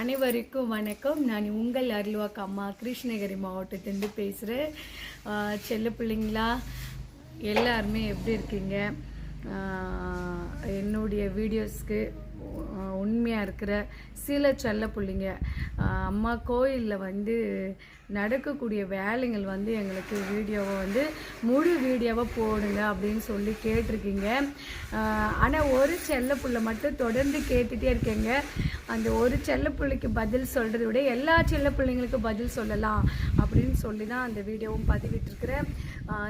அனைவருக்கும் வணக்கம். நான் உங்கள் அருள்வாக்கு அம்மா. கிருஷ்ணகிரி மாவட்டத்திலேருந்து பேசுகிறேன் செல்ல பிள்ளைங்களா எல்லாருமே எப்படி இருக்கீங்க? என்னுடைய வீடியோஸ்க்கு உண்மையாக இருக்கிற சில செல்ல பிள்ளைங்க. அம்மா கோயிலில் வந்து நடக்கக்கூடிய வேலைகள் வந்து எங்களுக்கு வீடியோவை வந்து முழு வீடியோவை போடுங்க அப்படின்னு சொல்லி கேட்டிருக்கீங்க. ஆனால் ஒரு செல்ல பிள்ளை மட்டும் தொடர்ந்து கேட்டுகிட்டே இருக்கேங்க. அந்த ஒரு செல்ல பிள்ளைக்கு பதில் சொல்கிறத விட எல்லா செல்ல பிள்ளைங்களுக்கும் பதில் சொல்லலாம் அப்படின்னு சொல்லி தான் அந்த வீடியோவும் பதிவிட்டிருக்கிறேன்.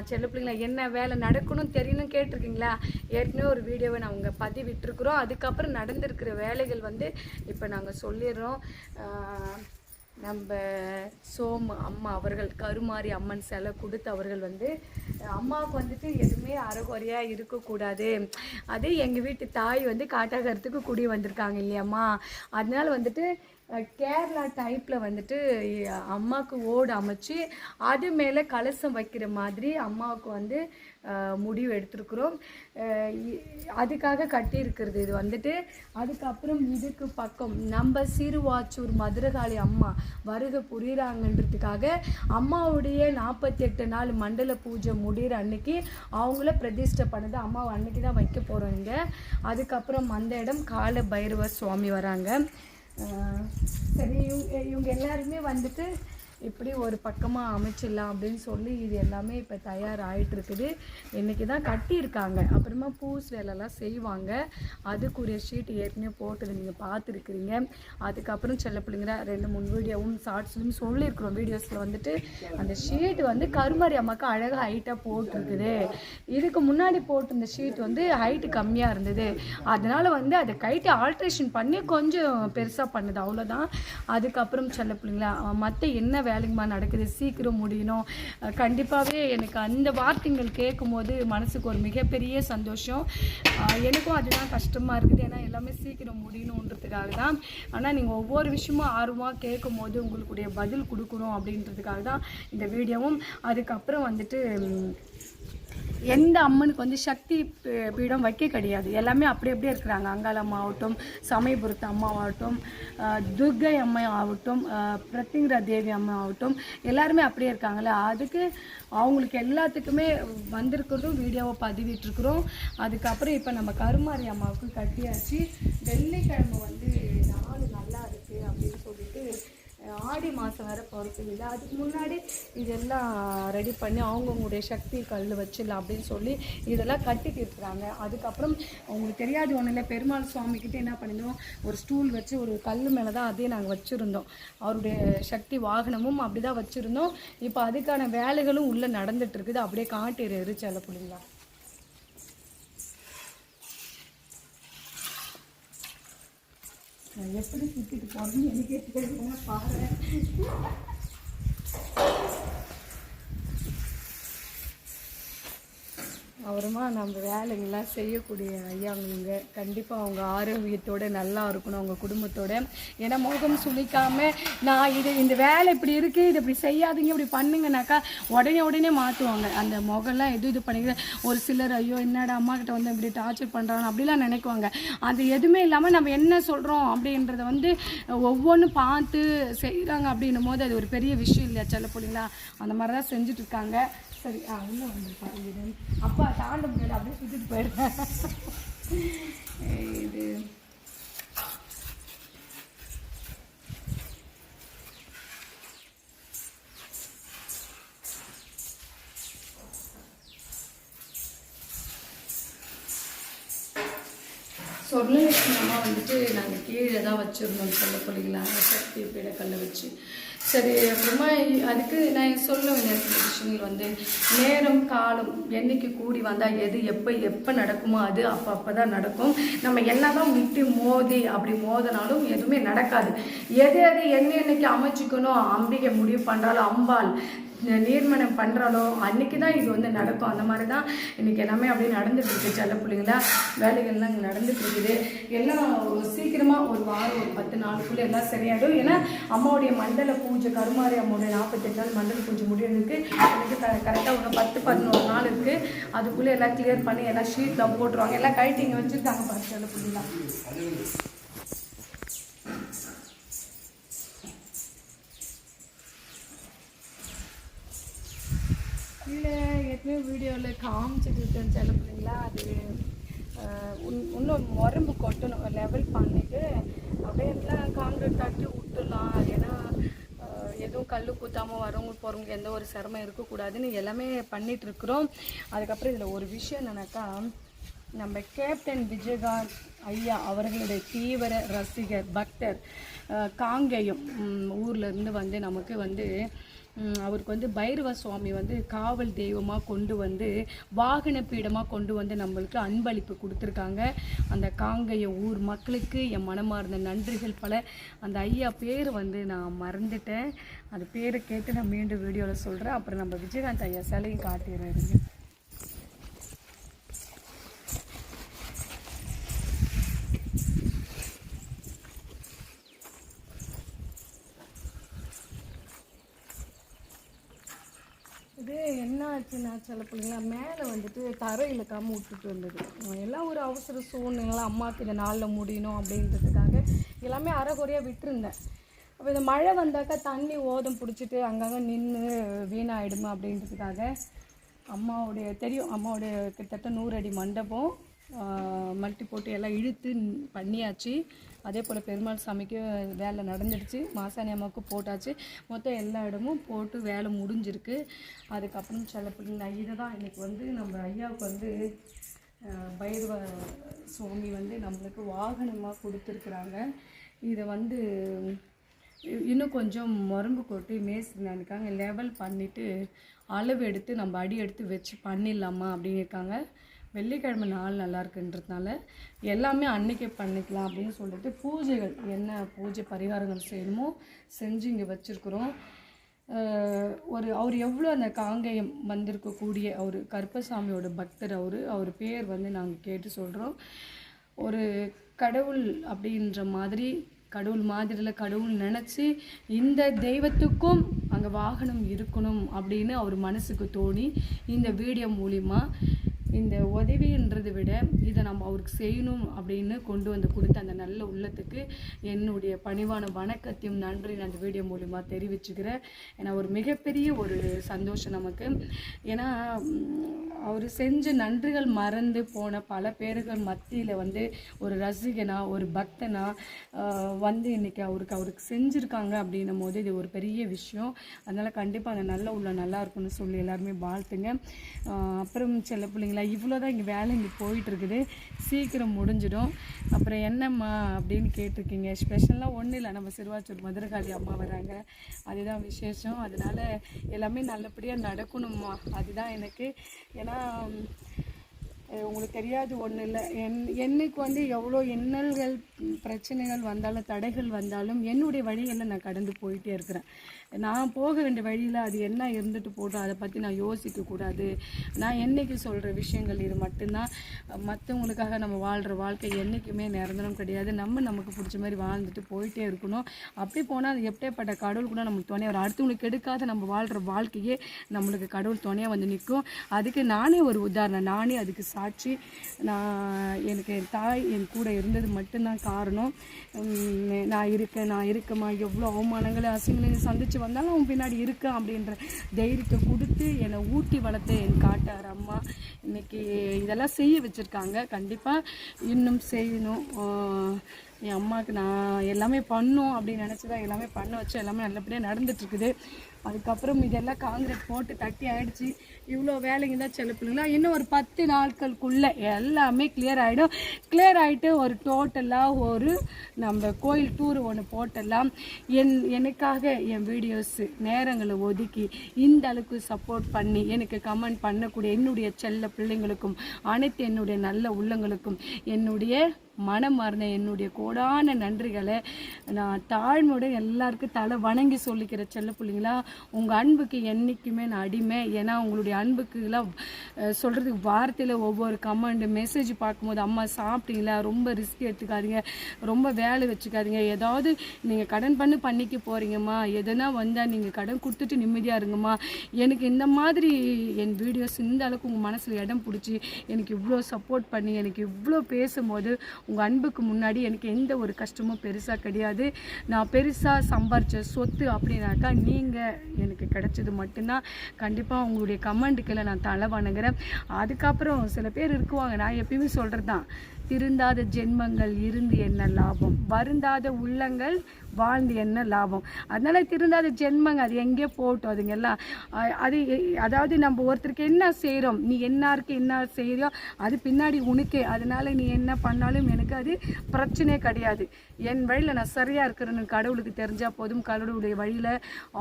செல்ல பிள்ளைங்களா என்ன வேலை நடக்கணும் தெரியணும் கேட்டிருக்கீங்களா? ஏற்கனவே ஒரு வீடியோவை நாங்கள் பதிவிட்டுருக்குறோம். அதுக்கப்புறம் நடந்திருக்கிற வேலைகள் வந்து இப்போ நாங்கள் சொல்லிடுறோம். நம்ம சோம் அம்மா அவர்கள் கருமாரி அம்மன் சிலை கொடுத்து அவர்கள் வந்து அம்மாவுக்கு வந்துட்டு எதுவுமே அறகுறையாக இருக்கக்கூடாது. அதே எங்கள் வீட்டு தாய் வந்து காட்டாகரத்துக்கு குடி வந்திருக்காங்க இல்லையாம்மா. அதனால வந்துட்டு கேரளா டைப்பில் வந்துட்டு அம்மாவுக்கு ஓடு அமைச்சு அது மேலே கலசம் வைக்கிற மாதிரி அம்மாவுக்கு வந்து முடிவு எடுத்துருக்குறோம். இ- அதுக்காக கட்டியிருக்கிறது இது வந்துட்டு. அதுக்கப்புறம் இதுக்கு பக்கம் நம்ம சிறுவாச்சூர் மதுரகாளி அம்மா வருக புரியுறாங்கன்றதுக்காக அம்மாவுடைய நாற்பத்தி எட்டு நாள் மண்டல பூஜை முடிகிற அன்னைக்கு அவங்கள பிரதிஷ்டை பண்ணது அம்மாவை அன்னைக்கு தான் வைக்க போகிறோம் இங்கே. அதுக்கப்புறம் அந்த இடம் கால பைரவர் சுவாமி வராங்க. சரி இவங்க இவங்க எல்லாருமே வந்துட்டு இப்படி ஒரு பக்கமாக அமைச்சிடலாம் அப்படின்னு சொல்லி இது எல்லாமே இப்போ தயார் ஆயிட்டு இருக்குது இன்றைக்கி தான் கட்டியிருக்காங்க. அப்புறமா பூஸ் வேலைலாம் செய்வாங்க. அதுக்குரிய ஷீட் ஏற்கனவே போட்டது நீங்கள் பார்த்துருக்குறீங்க. அதுக்கப்புறம் செல்ல பிள்ளைங்க ரெண்டு மூணு வீடியோவும் ஷார்ட்ஸ்லையும் சொல்லியிருக்கிறோம். வீடியோஸில் வந்துட்டு அந்த ஷீட் வந்து கருமாரி அம்மாவுக்கு அழகாக ஹைட்டாக போட்டிருக்குது. இதுக்கு முன்னாடி போட்டிருந்த ஷீட் வந்து ஹைட்டு கம்மியாக இருந்தது. அதனால் வந்து அதை கைட்டு ஆல்ட்ரேஷன் பண்ணி கொஞ்சம் பெருசாக பண்ணுது. அவ்வளோதான் அதுக்கப்புறம் செல்ல பிள்ளைங்களா மற்ற என்ன வேலைங்கம்மா நடக்குது? சீக்கிரம் முடியணும். கண்டிப்பாகவே எனக்கு அந்த வார்த்தைகள் கேட்கும்போது மனசுக்கு ஒரு மிகப்பெரிய சந்தோஷம். எனக்கும் அதுதான் கஷ்டமாக இருக்குது. ஏன்னா எல்லாமே சீக்கிரம் முடியணுன்றதுக்காக தான் ஆனால் நீங்கள் ஒவ்வொரு விஷயமும் ஆர்வமாக கேட்கும் போது உங்களுக்குடைய பதில் கொடுக்கணும் அப்படின்றதுக்காக தான் இந்த வீடியோவும். அதுக்கப்புறம் வந்துட்டு எந்த அம்மனுக்கு வந்து சக்தி பீ- பீடம் வைக்க கிடையாது. எல்லாமே அப்படி அப்படியே இருக்கிறாங்க. அங்காளம்மா ஆகட்டும் சமயபுரத்து அம்மா ஆகட்டும் துர்கை அம்மா ஆகட்டும் அஹ், பிரத்திங்கரா தேவி அம்மா ஆகட்டும் எல்லாருமே அப்படியே இருக்காங்கல்ல. அதுக்கு அவங்களுக்கு எல்லாத்துக்குமே வந்திருக்கிறதும் வீடியோவை பதிவிட்டுருக்குறோம். அதுக்கப்புறம் இப்போ நம்ம கருமாரி அம்மாவுக்கு கட்டியாச்சு. வெள்ளிக்கிழமை வந்து நாள் நல்லா இருக்குது அப்படின்னு சொல்லிட்டு ஆடி மாதம் வர பிறக்குது இல்லை. அதுக்கு முன்னாடி இதெல்லாம் ரெடி பண்ணி அவங்கவுங்களுடைய சக்தி கல் வச்சிடலாம் அப்படின்னு சொல்லி இதெல்லாம் கட்டிட்டு இருக்கிறாங்க. அதுக்கப்புறம் அவங்களுக்கு தெரியாது ஒன்றும் இல்லை பெருமாள் சுவாமிக்கிட்ட என்ன பண்ணியிருந்தோம் ஒரு ஸ்டூல் வச்சு ஒரு கல் மேலே தான் அதே நாங்கள் வச்சுருந்தோம். அவருடைய சக்தி வாகனமும் அப்படி தான் வச்சுருந்தோம். இப்போ அதுக்கான வேலைகளும் உள்ளே நடந்துட்டு இருக்குது. அப்படியே காட்டிடு எரிச்சல பிள்ளைங்களா எப்படி சுற்றிட்டு போகிறேன்னு எனக்கே தெரியல பாரு அப்புறமா நம்ம வேலைங்கெல்லாம் செய்யக்கூடிய ஐயாங்க கண்டிப்பாக அவங்க ஆரோக்கியத்தோடு நல்லா இருக்கணும் அவங்க குடும்பத்தோடு. ஏன்னா முகம் சுழிக்காமல் நான் இது இந்த வேலை இப்படி இருக்குது இது இப்படி செய்யாதீங்க இப்படி பண்ணுங்கனாக்கா உடனே உடனே மாற்றுவாங்க அந்த முகம்லாம் எது இது பண்ணிக்கிற ஒரு சிலர் ஐயோ என்னடா அம்மா கிட்ட வந்து இப்படி டார்ச்சர் பண்ணுறாங்க அப்படிலாம் நினைக்குவாங்க. அது எதுவுமே இல்லாமல் நம்ம என்ன சொல்கிறோம் அப்படின்றத வந்து ஒவ்வொன்றும் பார்த்து செய்கிறாங்க அப்படின்னும் போது அது ஒரு பெரிய விஷயம் இல்லையா? செல்ல பிள்ளைங்களா அந்த மாதிரி தான் செஞ்சுட்டு இருக்காங்க. சரி ஆ இன்னும் வந்துருப்பாங்க இது அப்பா தாண்ட முடியாது அப்படியே சுற்றிட்டு போயிடுறேன். இது சொர்ணலட்சுமி வந்துட்டு நாங்கள் கீழே தான் வச்சுருந்தோம் சொல்ல பிள்ளைங்களா சக்தி பீடக்கல்ல வச்சு. சரி அப்புறமா அதுக்கு நான் சொல்ல வேண்டிய விஷயங்கள் வந்து நேரம் காலம் என்றைக்கு கூடி வந்தால் எது எப்போ எப்போ நடக்குமோ அது அப்போ அப்போ தான் நடக்கும். நம்ம என்ன தான் விட்டு மோதி அப்படி மோதினாலும் எதுவுமே நடக்காது. எது எது என்ன என்னைக்கு அமைச்சிக்கணும் அம்பிகை முடிவு பண்ணுறாலும் அம்பாள் நீர்மணம் பண்ணுறாலோ அன்றைக்கி தான் இது வந்து நடக்கும். அந்த மாதிரி தான் இன்றைக்கி எல்லாமே அப்படியே நடந்துட்டு செல்ல பிள்ளைங்களா. வேலைகள்லாம் இங்கே நடந்துட்டு இருக்குது. எல்லாம் சீக்கிரமாக ஒரு வாரம் ஒரு பத்து நாளுக்குள்ளே எல்லாம் சரியாயிடும். ஏன்னா அம்மாவுடைய மண்டல பூஜை கருமாரி அம்மாவுடைய நாற்பத்தெட்டு நாள் மண்டல பூஜை முடியறதுக்கு எனக்கு க கரெக்டாக ஒரு பத்து பதினோரு நாள் இருக்குது அதுக்குள்ளே எல்லாம் கிளியர் பண்ணி எல்லாம் ஷீட்லாம் போட்டுருவாங்க. எல்லாம் கைட்டிங்க வச்சுருக்காங்க பார்த்து செல்ல பிள்ளைங்களா. இல்லை ஏற்கனவே வீடியோவில் காமிச்சிட்டு இருக்கேன் சில பிள்ளைங்களா அது உன்- இன்னும் உரம்பு கொட்டணும். லெவல் பண்ணிட்டு அப்படியே எல்லாம் காங்கிரீட் தட்டி விட்டுலாம் ஏன்னா எதுவும் கல் குத்தாமல் வரவங்க போகிறவங்க எந்த ஒரு சிரமம் இருக்கக்கூடாதுன்னு எல்லாமே பண்ணிகிட்ருக்குறோம் இருக்கிறோம் அதுக்கப்புறம் இதில் ஒரு விஷயம் என்னன்னாக்கா நம்ம கேப்டன் விஜயகாந்த் ஐயா அவர்களுடைய தீவிர ரசிகர் பக்தர் காங்கேயம் ஊர்லேருந்து வந்து நமக்கு வந்து அவருக்கு வந்து பைரவ சுவாமி வந்து காவல் தெய்வமாக கொண்டு வந்து வாகன பீடமாக கொண்டு வந்து நம்மளுக்கு அன்பளிப்பு கொடுத்துருக்காங்க. அந்த காங்கைய ஊர் மக்களுக்கு என் மனமார்ந்த நன்றிகள் பல. அந்த ஐயா பேர் வந்து நான் மறந்துட்டேன். அந்த பேரை கேட்டு நான் மீண்டும் வீடியோவில் சொல்கிறேன் அப்புறம் நம்ம விஜயகாந்த் ஐயா சிலையும் காட்டிடுறேன் இருங்க. இது என்ன ஆச்சுன்னா சில பிள்ளைங்களாம் மேலே வந்துட்டு தரையில் இழுக்காமல் விட்டுட்டு வந்தது எல்லாம் ஒரு அவசர சூழ்நிலை அம்மாவுக்கு இந்த நாளில் முடியணும் அப்படின்றதுக்காக எல்லாமே அறகுறையாக விட்டுருந்தேன். அப்போ இந்த மழை வந்தாக்கா தண்ணி ஓதம் பிடிச்சிட்டு அங்கங்கே நின்று வீணாயிடுமா அப்படின்றதுக்காக அம்மாவுடைய தெரியும். அம்மாவுடைய கிட்டத்தட்ட நூறு அடி மண்டபம் மல்டி போட்டு எல்லாம் இழுத்து பண்ணியாச்சு. அதே போல் பெருமாள் சாமிக்கு வேலை நடந்துடுச்சு. மாசாணி அம்மாவுக்கு போட்டாச்சு. மொத்தம் எல்லா இடமும் போட்டு வேலை முடிஞ்சிருக்கு. அதுக்கப்புறம் சில பிள்ளைங்க இதை தான் இன்றைக்கி வந்து நம்ம ஐயாவுக்கு வந்து பைரவ சுவாமி வந்து நம்மளுக்கு வாகனமாக கொடுத்துருக்குறாங்க. இதை வந்து இன்னும் கொஞ்சம் மரும்பு கொட்டி மேஸ்திரி நினைக்காங்க லெவல் பண்ணிவிட்டு அளவு எடுத்து நம்ம அடி எடுத்து வச்சு பண்ணிடலாமா அப்படின்னு இருக்காங்க வெள்ளிக்கிழமை நாள் நல்லா இருக்குன்றதுனால எல்லாமே அன்னைக்கே பண்ணிக்கலாம் அப்படின்னு சொல்லிட்டு பூஜைகள் என்ன பூஜை பரிகாரங்கள் செய்யணுமோ செஞ்சு இங்கே வச்சுருக்குறோம். ஒரு அவர் எவ்வளோ அந்த காங்கேயம் வந்திருக்கக்கூடிய அவர் கருப்பசாமியோட பக்தர் அவர் அவர் பேர் வந்து நாங்கள் கேட்டு சொல்கிறோம் ஒரு கடவுள் அப்படின்ற மாதிரி கடவுள் மாதிரியில் கடவுள் நினச்சி இந்த தெய்வத்துக்கும் அங்கே வாகனம் இருக்கணும் அப்படின்னு அவர் மனசுக்கு தோணி இந்த வீடியோ மூலிமா இந்த உதவின்றதை விட இதை நம்ம அவருக்கு செய்யணும் அப்படின்னு கொண்டு வந்து கொடுத்த அந்த நல்ல உள்ளத்துக்கு என்னுடைய பணிவான வணக்கத்தையும் நன்றி நான் அந்த வீடியோ மூலிமா தெரிவிச்சுக்கிறேன். ஏன்னா ஒரு மிகப்பெரிய ஒரு சந்தோஷம் நமக்கு. ஏன்னா அவர் செஞ்ச நன்றிகள் மறந்து போன பல பேர்கள் மத்தியில் வந்து ஒரு ரசிகனா ஒரு பக்தனா வந்து இன்றைக்கி அவருக்கு அவருக்கு செஞ்சுருக்காங்க அப்படின்னும் போது இது ஒரு பெரிய விஷயம். அதனால் கண்டிப்பாக அந்த நல்ல உள்ள நல்லா இருக்கும்னு சொல்லி எல்லாருமே வாழ்த்துங்க. அப்புறம் சில பிள்ளைங்களா இவ்வளோ தான் இங்கே வேலை இங்கே போயிட்டுருக்குது. சீக்கிரம் முடிஞ்சிடும். அப்புறம் என்னம்மா அப்படின்னு கேட்டிருக்கீங்க. ஸ்பெஷலாக ஒன்றும் இல்லை. நம்ம சிறுவாச்சூர் மதுரகாளி அம்மா வராங்க. அதுதான் விசேஷம். அதனால் எல்லாமே நல்லபடியாக நடக்கணும்மா. அதுதான் எனக்கு. ஏன்னா உங்களுக்கு தெரியாது ஒன்றும் இல்லை. என் என்னைக்கு வந்து எவ்வளோ இன்னல்கள் பிரச்சனைகள் வந்தாலும் தடைகள் வந்தாலும் என்னுடைய வழிகளில் நான் கடந்து போயிட்டே இருக்கிறேன். நான் போக வேண்டிய வழியில் அது என்ன இருந்துட்டு போட்டோம் அதை பற்றி நான் யோசிக்கக்கூடாது நான் என்றைக்கு சொல்கிற விஷயங்கள் இது மட்டும்தான். மற்றவங்களுக்காக நம்ம வாழ்கிற வாழ்க்கை என்றைக்குமே நிரந்தரம் கிடையாது. நம்ம நமக்கு பிடிச்ச மாதிரி வாழ்ந்துட்டு போயிட்டே இருக்கணும். அப்படி போனால் அது எப்படிப்பட்ட கடவுள் கூட நம்மளுக்கு துணையாக வரும். அடுத்தவங்களுக்கு எடுக்காத நம்ம வாழ்கிற வாழ்க்கையே நம்மளுக்கு கடவுள் துணையாக வந்து நிற்கும். அதுக்கு நானே ஒரு உதாரணம். நானே அதுக்கு சாட்சி. நான் எனக்கு என் தாய் என் கூட இருந்தது மட்டும்தான் காரணம். நான் இருக்கேன் நான் இருக்கமா எவ்வளோ அவமானங்களை அசிங்களையும் சந்திச்சு வந்தாலும் அவன் பின்னாடி இருக்கேன் அப்படின்ற தைரியத்தை கொடுத்து என்னை ஊட்டி வளர்த்த என் காட்டார் அம்மா. இன்னைக்கு இதெல்லாம் செய்ய வச்சுருக்காங்க. கண்டிப்பாக இன்னும் செய்யணும். என் அம்மாவுக்கு நான் எல்லாமே பண்ணும் அப்படின்னு நினச்சி தான் எல்லாமே பண்ண வச்சு எல்லாமே நல்லபடியாக நடந்துட்டுருக்குது அதுக்கப்புறம் இதெல்லாம் காங்கிரீட் போட்டு தட்டி ஆகிடுச்சு இவ்வளோ வேலைங்க தான் சில பிள்ளைங்களா. இன்னும் ஒரு பத்து நாட்களுக்குள்ளே எல்லாமே கிளியர் ஆகிடும் கிளியர் ஆகிட்டு ஒரு டோட்டலாக ஒரு நம்ம கோயில் டூர் ஒன்று போட்டலாம். என் எனக்காக என் வீடியோஸு நேரங்களை ஒதுக்கி இந்த அளவுக்கு சப்போர்ட் பண்ணி எனக்கு கமெண்ட் பண்ணக்கூடிய என்னுடைய செல்ல பிள்ளைங்களுக்கும் அனைத்து என்னுடைய நல்ல உள்ளங்களுக்கும் என்னுடைய மனம் மனமார்ந்த என்னுடைய கோடான நன்றிகளை நான் தாழ்மையுடன் எல்லாருக்கும் தலை வணங்கி சொல்லிக்கிற செல்ல பிள்ளைங்களா? உங்கள் அன்புக்கு என்றைக்குமே நான் அடிமை. ஏன்னா உங்களுடைய அன்புக்குலாம் சொல்கிறதுக்கு வார்த்தையில் ஒவ்வொரு கமெண்ட் மெசேஜ் பார்க்கும்போது அம்மா சாப்பிட்டீங்களா? ரொம்ப ரிஸ்க் எடுத்துக்காதீங்க. ரொம்ப வேலை வச்சுக்காதீங்க. ஏதாவது நீங்கள் கடன் பண்ணி பண்ணிக்க போகிறீங்கம்மா எதனா வந்தால் நீங்கள் கடன் கொடுத்துட்டு நிம்மதியாக இருங்கம்மா. எனக்கு இந்த மாதிரி என் வீடியோஸ் இந்த அளவுக்கு உங்கள் மனசில் இடம் பிடிச்சி எனக்கு இவ்வளோ சப்போர்ட் பண்ணி எனக்கு இவ்வளோ பேசும்போது உங்கள் அன்புக்கு முன்னாடி எனக்கு எந்த ஒரு கஷ்டமும் பெருசாக கிடையாது. நான் பெருசாக சம்பாரித்த சொத்து அப்படின்னாக்கா நீங்கள் எனக்கு கிடைச்சது மட்டும்தான். கண்டிப்பாக உங்களுடைய கமெண்ட்டுக்கெல்லாம் நான் தலை வணங்குறேன். அதுக்கப்புறம் சில பேர் இருக்குவாங்க நான் எப்பயுமே சொல்கிறது தான் திருந்தாத ஜென்மங்கள் இருந்து என்ன லாபம்? வருந்தாத உள்ளங்கள் வாழ்ந்து என்ன லாபம்? அதனால திருந்தாத ஜென்மங்க அது எங்கே போகட்டும் அதுங்கெல்லாம். அது அதாவது நம்ம ஒருத்தருக்கு என்ன செய்கிறோம் நீ என்னாருக்கு என்ன செய்கிறியோ அது பின்னாடி உனக்கே. அதனால நீ என்ன பண்ணாலும் எனக்கு அது பிரச்சனையே கிடையாது. என் வழியில் நான் சரியாக இருக்கிறேன்னு கடவுளுக்கு தெரிஞ்சால் போதும். கடவுளுடைய வழியில்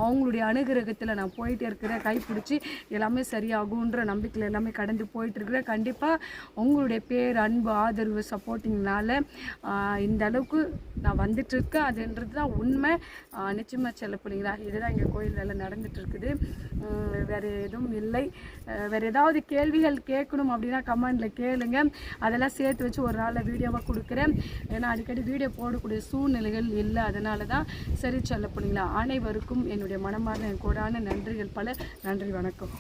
அவங்களுடைய அனுகிரகத்தில் நான் போயிட்டே இருக்கிறேன். கைப்பிடிச்சி எல்லாமே சரியாகுன்ற நம்பிக்கையில் எல்லாமே கடந்து போயிட்டுருக்குறேன் கண்டிப்பாக உங்களுடைய பேர் அன்பு ஆதரவு சப்போர்ட்டிங்னால இந்த அளவுக்கு நான் வந்துட்டு இருக்கேன். அதுன்றது தான் உண்மை. நிச்சயமாக நிச்சயமா செல்ல பிள்ளைங்களா இதுதான் இங்கே கோயில் வேலை இருக்குது. வேறு எதுவும் இல்லை. வேறு ஏதாவது கேள்விகள் கேட்கணும் அப்படின்னா கமெண்டில் கேளுங்க. அதெல்லாம் சேர்த்து வச்சு ஒரு நாளில் வீடியோவாக கொடுக்குறேன். ஏன்னா அடிக்கடி வீடியோ ஒரு சூழ்நிலைகள் இல்லை அதனால தான் சரி சொல்ல போனீங்களா? அனைவருக்கும் என்னுடைய மனமார்ந்த என் கூடான நன்றிகள் பல. நன்றி வணக்கம்.